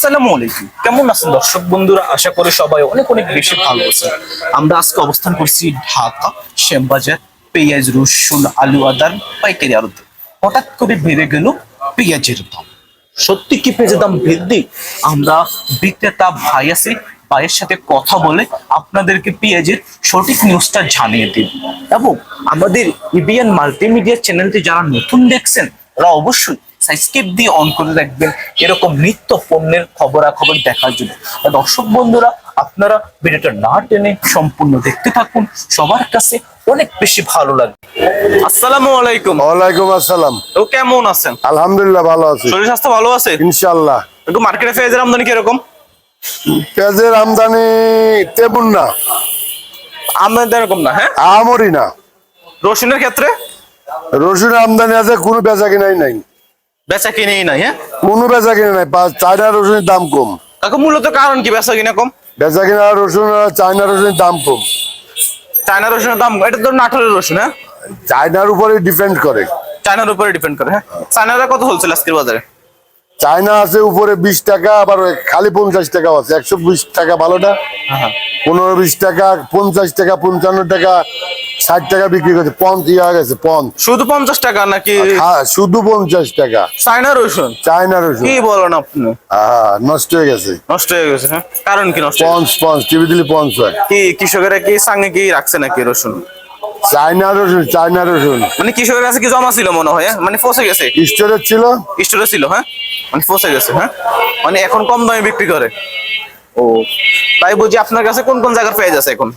আসসালামু আলাইকুম। কেমন আছেন দর্শক বন্ধুরা? আশা করি সবাই অনেক অনেক বেশি ভালো আমরা আজকে অবস্থান করছি ঢাকা পেঁয়াজ আলু পাইকারি হঠাৎ করে বেড়ে গেল পেঁয়াজের দাম। সত্যি কি পেঁয়াজের দাম বৃদ্ধি? আমরা বিক্রেতা ভাই আছি, ভাইয়ের সাথে কথা বলে আপনাদেরকে পেঁয়াজের সঠিক নিউজটা জানিয়ে দিন এবং আমাদের ইবিএন মাল্টিমিডিয়া চ্যানেলটি যারা নতুন দেখছেন, তারা অবশ্যই সাবস্ক্রাইব দিয়ে অন করে রাখবেন এরকম নিত্য পণ্যের খবরাখবর দেখার জন্য। দর্শক বন্ধুরা আপনারা ভিডিওটা না টেনে সম্পূর্ণ দেখতে থাকুন। সবার কাছে অনেক বেশি ভালো লাগবে আসসালামু আলাইকুম। ওয়ালাইকুম আসসালাম। তো কেমন আছেন? আলহামদুলিল্লাহ ভালো আছি। শরীর স্বাস্থ্য ভালো আছে? ইনশাআল্লাহ। একটু মার্কেটে পেঁয়াজের আমদানি কীরকম? পেঁয়াজের আমদানি তেমন না। আমদানি এরকম না হ্যাঁ? আমরি না। রসুনের ক্ষেত্রে? রসুন আমদানি আছে কোনো বেচা কিনাই নাই। বেচা কিনেই নাই হ্যাঁ? কোনো বেচা কিনে নাই চায়না রসুনের দাম কম। কাকু মূলত কারণ কি বেচা কিনা কম? বেচা কিনা রসুন চায়না রসুনের দাম কম। চায়না রসুনের দাম এটা তো নাটোরের রসুন হ্যাঁ? চায়নার উপরে ডিপেন্ড করে। চায়নার উপরে ডিপেন্ড করে হ্যাঁ? চায়নারা কত হলছেল আজকের বাজারে? চায়না আছে উপরে বিশ টাকা আবার খালি পঞ্চাশ টাকা আছে। একশো বিশ টাকা ভালোটা হ্যাঁ। পনেরো বিশ টাকা পঞ্চাশ টাকা পঞ্চান্ন টাকা ষাট টাকা বিক্রি করছে পঞ্চ ইয়ে হয়ে গেছে পঞ্চ শুধু পঞ্চাশ টাকা নাকি হ্যাঁ শুধু পঞ্চাশ টাকা। চায়না রসুন? চায়না রসুন। কি বলেন আপনি? নষ্ট হয়ে গেছে। নষ্ট হয়ে গেছে হ্যাঁ? কারণ কি নষ্ট পঞ্চ পঞ্চ টিভি দিলে পঞ্চ হয়। কি কৃষকেরা কি সঙ্গে কি রাখছে নাকি রসুন? চায়না রসুন চায়না রসুন। মানে কৃষকের কাছে কি জমা ছিল মনে হয় হ্যাঁ? মানে ফসে গেছে? স্টোরেজ ছিল? স্টোরে ছিল হ্যাঁ? মানে ফসে গেছে হ্যাঁ? মানে এখন কম দামে বিক্রি করে। ও তাই বুঝি আপনার কাছে কোন কোন জায়গার পেঁয়াজ আছে এখন?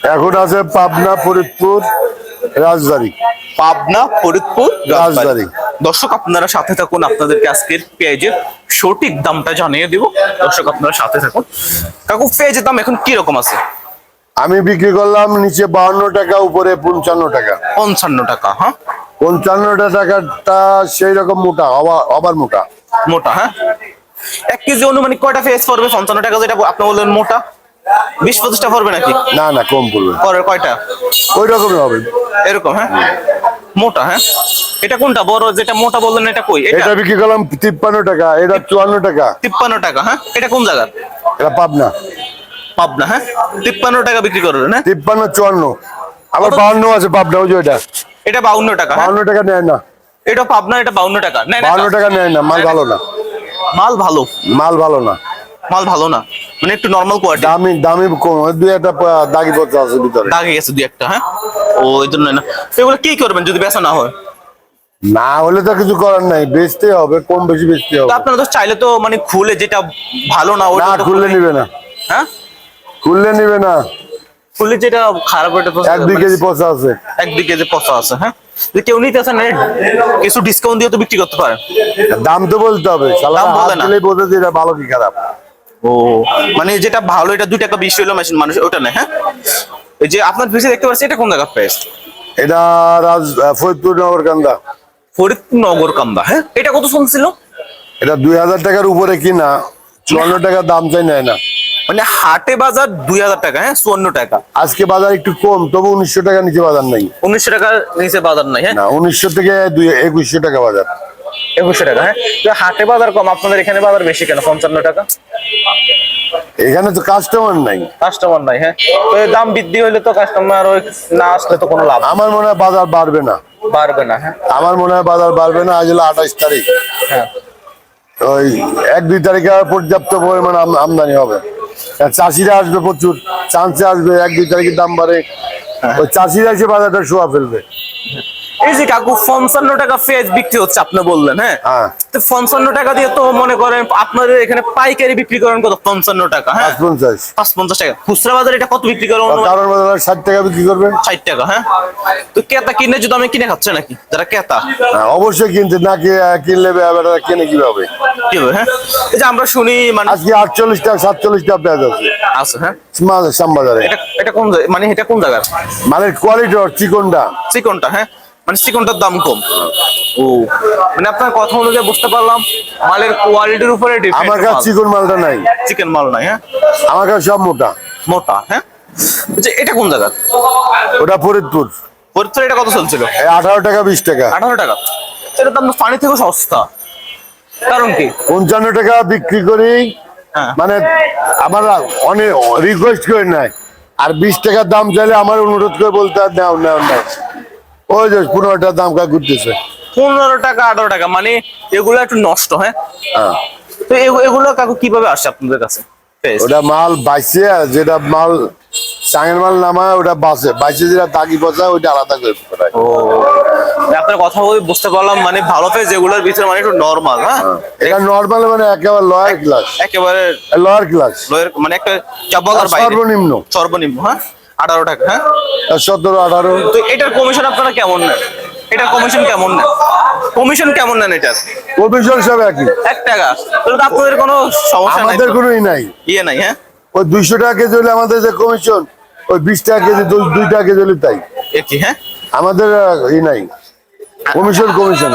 এখন আছে পাবনা ফরিদপুর রাজবাড়ী পাবনা ফরিদপুর রাজবাড়ী। দর্শক আপনারা সাথে থাকুন আপনাদেরকে আজকের পেঁয়াজের সঠিক দামটা জানিয়ে দিব। দর্শক আপনারা সাথে থাকুন। কাকু পেঁয়াজের দাম এখন কি রকম আছে? আমি বিক্রি করলাম নিচে বাহান্ন টাকা উপরে পঞ্চান্ন টাকা। পঞ্চান্ন টাকা হ্যাঁ? পঞ্চান্নটা টাকাটা সেই রকম মোটা আবার আবার মোটা। মোটা হ্যাঁ? এক কেজি অনুমানিক কয়টা পেঁয়াজ পড়বে? পঞ্চান্ন টাকা যেটা আপনি বললেন মোটা। বিশ পঁচিশটা পড়বে নাকি? না না কম পড়বে পরের কয়টা? ওই রকমই হবে। এরকম হ্যাঁ? মোটা হ্যাঁ? এটা কোনটা? বড় যেটা মোটা বললেন এটা কই? এটা? এটা বিক্রি করলাম তিপ্পান্ন টাকা এটা চুয়ান্ন টাকা। তিপ্পান্ন টাকা হ্যাঁ? এটা কোন জায়গার? এটা পাবনা। পাবনা হ্যাঁ? তিপ্পান্ন টাকা বিক্রি করলেন হ্যাঁ? তিপ্পান্ন চুয়ান্ন। আবার কত? বাহান্ন আছে পাবনা ওই যে ওইটা এটা বাউন্ন টাকা হ্যাঁ? বাহান্ন টাকা নেয় না। এটা পাবনা এটা বাউন্ন টাকা। নেয় না বাহান্ন টাকা নেয় না মাল ভালো না। মাল ভালো। মাল ভালো না। মাল ভালো না। মানে একটু নর্মাল কোয়ালিটি দামি দামি কম দুই একটা দাগি পড়তে আছে ভিতরে। দাগে গেছে দুই একটা হ্যাঁ? ও এই জন্য না। এগুলো কি করবেন যদি বেচা না হয়? না হলে তো কিছু করার নাই বেচতে হবে কম বেশি বেচতে হবে। আপনারা তো চাইলে তো মানে খুলে যেটা ভালো না ওটা না খুললে খুলে- নিবে না। হ্যাঁ? খুললে নিবে না। খুলে যেটা খারাপ ওটা তো এক দুই মানে কেজি পচা আছে। এক দুই কেজি পচা আছে হ্যাঁ? কেউ নিতে আসেন কিছু ডিসকাউন্ট দিয়ে তো বিক্রি করতে পারেন দাম তো বলতে হবে দাম বলে না। যে এটা ভালো কি খারাপ? ও মানে যেটা ভালো এটা দুই টাকা বেশি হলো মেশিন মানুষ ওটা নেই হ্যাঁ? এই যে আপনার পিছিয়ে দেখতে পাচ্ছি এটা কোন জায়গার প্রাইস এটা রাজ ফরিদপুর নগরকান্দা ফরিদপুর নগর কান্দা। হ্যাঁ? এটা কত শুনছিল এটা দুই হাজার টাকার উপরে কিনা চুয়ান্ন টাকা দাম চাই নেয় না। মানে হাটে বাজার দুই হাজার টাকা হ্যাঁ? চুয়ান্ন টাকা। আজকে বাজার একটু কম তবু উনিশশো টাকা নিচে বাজার নাই। উনিশশো টাকার নিচে বাজার নাই হ্যাঁ? উনিশশো থেকে দুই একুশশো টাকা বাজার। একুশশো টাকা হ্যাঁ? তো হাটে বাজার কম আপনাদের এখানে বাজার বেশি কেন? পঞ্চান্ন টাকা? এখানে তো কাস্টমার নাই। কাস্টমার নাই হ্যাঁ? তো দাম বৃদ্ধি হলে তো কাস্টমার না আসলে তো কোনো লাভ। আমার মনে হয় বাজার বাড়বে না। বাড়বে না হ্যাঁ? আমার মনে হয় বাজার বাড়বে না আজ হলো আঠাশ তারিখ। হ্যাঁ। ওই এক দুই তারিখে পর্যাপ্ত পরিমাণ আমদানি হবে। চাষিরা আসবে প্রচুর চান্সে আসবে এক দুই তারিখে দাম বাড়ে। ওই চাষিরা এসে বাজারটা শোয়া ফেলবে। এই যে কাকু পঞ্চান্ন টাকা পেঁয়াজ বিক্রি হচ্ছে আপনি বললেন হ্যাঁ? হ্যাঁ। তো পঞ্চান্ন টাকা দিয়ে তো মনে করেন আপনাদের এখানে পাইকারি বিক্রি করেন কত? পঞ্চান্ন টাকা হ্যাঁ? পাঁচ পঞ্চাশ টাকা। খুচরা বাজারে এটা কত বিক্রি করেন বাজার ষাট টাকা বিক্রি করবে ষাট টাকা হ্যাঁ? তো কেতা কিনে যদি আমি কিনে খাচ্ছে নাকি? যারা কেতা হ্যাঁ, অবশ্যই কিনতে। না কিনলে কিনে কীভাবে? কি হবে হ্যাঁ? এই যে আমরা শুনি মানে আজকে আটচল্লিশ টাকা সাতচল্লিশ টাকা পেঁয়াজ আছে। আছে হ্যাঁ? শ্যামবাজারে। এটা কোন জায়গা- মানে এটা কোন জায়গার? মালের কোয়ালিটি চিকনটা। চিকনটা হ্যাঁ? মানে চিকনটার দাম কম। ও মানে আপনার কথা অনুযায়ী বুঝতে পারলাম মালের কোয়ালিটির উপরে আমার কাছে চিকন মালটা নাই। চিকেন মাল নাই হ্যাঁ? আমার কাছে সব মোটা। মোটা হ্যাঁ? আচ্ছা এটা কোন জায়গা ওটা ফরিদপুর। ফরিদপুরে এটা কত চলছিল? আঠারো টাকা বিশ টাকা। আঠারো টাকা। এটা দাম পানি থেকেও সস্তা। কারণ কি? পঞ্চান্ন টাকা বিক্রি করি হ্যাঁ। মানে আমার অনেক রিকোয়েস্ট করে নেয়। আর বিশ টাকার দাম চাইলে আমার অনুরোধ করে বলতে হয় নাও নাও নাও ওই যে পনেরো টাকার দাম কা ঘুরতেছে? পনেরো টাকা আঠারো টাকা মানে এগুলো একটু নষ্ট হ্যাঁ? হ্যাঁ। তো এগুলো কাকু কীভাবে আসে আপনাদের কাছে? ওটা মাল বাইছে যেটা মাল চাঙের মাল নামায় ওটা বাসে বাইছে যেটা দাগি পচায় ওইটা আলাদা করে ও আপনার কথা বলে বুঝতে পারলাম মানে যেগুলোর ভিতরে মানে একটু নর্মাল হ্যাঁ? এটা নর্মাল মানে একেবারে লয়ার ক্লাস একেবারে লয়ার ক্লাস লয়ের মানে একটা বাইরে। সর্বনিম্ন হ্যাঁ? আঠারো টাকা হ্যাঁ? সতেরো আঠারো। তো এটার কমিশন আপনারা কেমন নেন? এটার কমিশন কেমন নেন? কমিশন কেমন নেন এটার? কমিশন সব একই। এক টাকা। তাহলে তো আপনাদের কোনো সমস্যা আমাদের কোনোই কোনো ই নাই। ইয়ে নাই হ্যাঁ? ওই দুইশো টাকা কেজি হলে আমাদের যে কমিশন ওই বিশ টাকা কেজি দুই- টাকা কেজি হলে তাই। এটি কি হ্যাঁ? আমাদের ই নাই। কমিশন কমিশন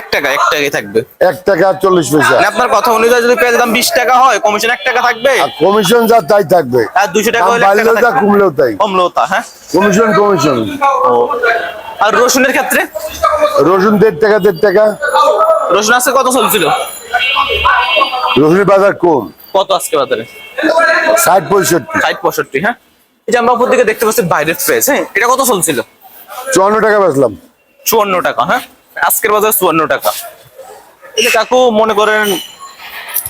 এক টাকা এক টাকাই থাকবে। এক টাকা চল্লিশ পয়সা। মানে আপনার কথা অনুযায়ী যদি পেঁয়াজের দাম বিশ টাকা হয় কমিশন এক টাকা থাকবে? কমিশন যা তাই থাকবে। আর দুশো টাকা বাড়লেও টাকা কমলেও তাই। কমলেও তা হ্যাঁ? কমিশন কমিশন আর রসুনের ক্ষেত্রে? রসুন দেড় টাকা দেড় টাকা। রসুন আজকে কত চলছিল? রসুনের বাজার কম কত আজকে বাজারে? ষাট পঁয়ষট্টি। ষাট পঁয়ষট্টি হ্যাঁ? এই যে আমরা উপর দিকে দেখতে পাচ্ছি বাইরের প্রাইস হ্যাঁ? এটা কত চলছিল? চুয়ান্ন টাকা বেচলাম। চুয়ান্ন টাকা হ্যাঁ? আজকের বাজার চুয়ান্ন টাকা। এই যে কাকু মনে করেন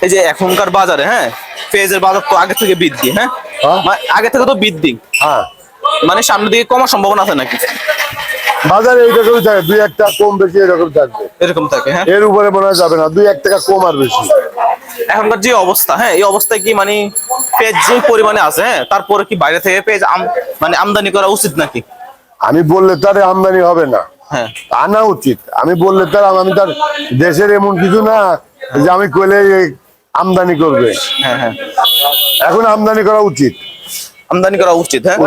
এই যে এখনকার বাজারে হ্যাঁ পেঁয়াজের বাজার তো আগে থেকে বৃদ্ধি হ্যাঁ? হ্যাঁ। মানে আগে থেকে তো বৃদ্ধি। হ্যাঁ। মানে সামনের দিকে কমার সম্ভাবনা আছে নাকি? বাজারে এইরকমই থাকে দুই একটা কম বেশি এরকম থাকবে। এরকম থাকে হ্যাঁ? এর উপরে মনে যাবে না দুই এক টাকা কম আর বেশি। এখনকার যে অবস্থা হ্যাঁ এই অবস্থায় কি মানে পেঁয়াজ যে পরিমাণে আছে হ্যাঁ? তারপরে কি বাইরে থেকে পেঁয়াজ মানে আমদানি করা উচিত নাকি? আমি বললে তার আমদানি হবে না। আনা উচিত। আমি বললে তার আমি তার দেশের এমন কিছু না যে আমি কইলে আমদানি করবে। হ্যাঁ হ্যাঁ। এখন আমদানি করা উচিত। আমদানি করা উচিত হ্যাঁ?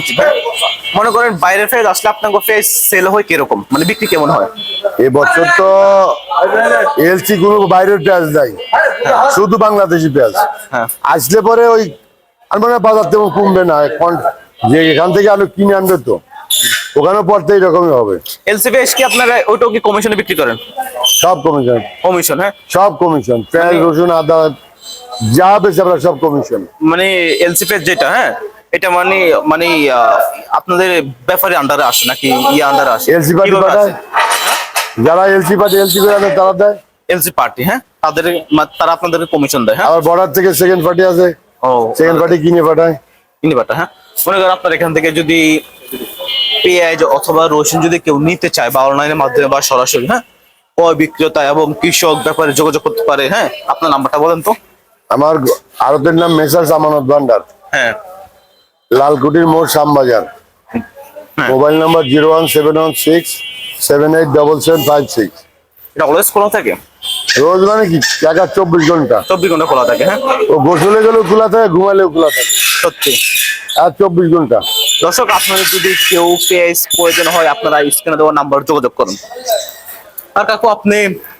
উচিত। হ্যাঁ। মনে করেন বাইরের পেঁয়াজ আসলে আপনার পেঁয়াজ সেল হয় কীরকম? মানে বিক্রি কেমন হয়? এবছর তো এলসি কোনো বাইরের পেঁয়াজ নাই। শুধু বাংলাদেশি পেঁয়াজ। হ্যাঁ। আসলে পরে ওই আর মানে বাজার তেমন কমবে না। এখন যে এখান থেকে আলু কিনে আনবে তো। ওখানে পড়তে এরকমই হবে। এলসি পেঁয়াজ কি আপনারা ওইটাও কি কমিশনে বিক্রি করেন? সব কমিশন কমিশন হ্যাঁ? সব কমিশন পেঁয়াজ রসুন আদা যা বেশি আমরা সব কমিশন মানে এলসি পেঁয়াজ যেটা হ্যাঁ? এটা মানে মানে আপনাদের ব্যাপারে আন্ডারে আসে নাকি ইয়ে আন্ডারে আসে? এলসি পার্টি পাঠায়? যারা এলসি পার্টি এলসি আনে তারা দেয়? এলসি পার্টি হ্যাঁ? তাদের তারা আপনাদেরকে কমিশন দেয় হ্যাঁ? আবার বর্ডার থেকে সেকেন্ড পার্টি আছে ও সেকেন্ড পার্টি কিনে পাঠায়। ইনিবাটা হ্যাঁ? মনে করেন আপনার এখান থেকে যদি পেঁয়াজ অথবা রসুন যদি কেউ নিতে চায় বা অনলাইনের মাধ্যমে বা সরাসরি হ্যাঁ? ক্রয় বিক্রেতা এবং কৃষক ব্যাপারে যোগাযোগ করতে পারে হ্যাঁ? আপনার নাম্বারটা বলেন তো। আমার আরতের নাম মেসার্স আমানত ভান্ডার। হ্যাঁ। লালকুটির মোড় শ্যামবাজার। হ্যাঁ। Mobile number zero one seven one six seven eight double seven five six. এটা অলওয়েজ খোলা থাকে? রোজ মানে কি? টাকা চব্বিশ ঘণ্টা। চব্বিশ ঘণ্টা খোলা থাকে হ্যাঁ? ও গোসলে গেলেও খোলা থাকে ঘুমালেও খোলা থাকে। সত্যি। আর চব্বিশ ঘণ্টা। দর্শক আপনাদের যদি কেউ পেঁয়াজ প্রয়োজন হয় আপনারা স্ক্রিনে দেওয়া নাম্বার যোগাযোগ করুন। আর কাকু আপনি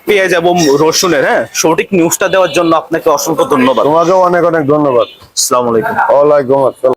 পেঁয়াজ এবং রসুনের হ্যাঁ সঠিক নিউজটা দেওয়ার জন্য আপনাকে অসংখ্য ধন্যবাদ। তোমাকেও অনেক অনেক ধন্যবাদ। আসসালামু আলাইকুম। ওয়ালাইকুম আসসালাম।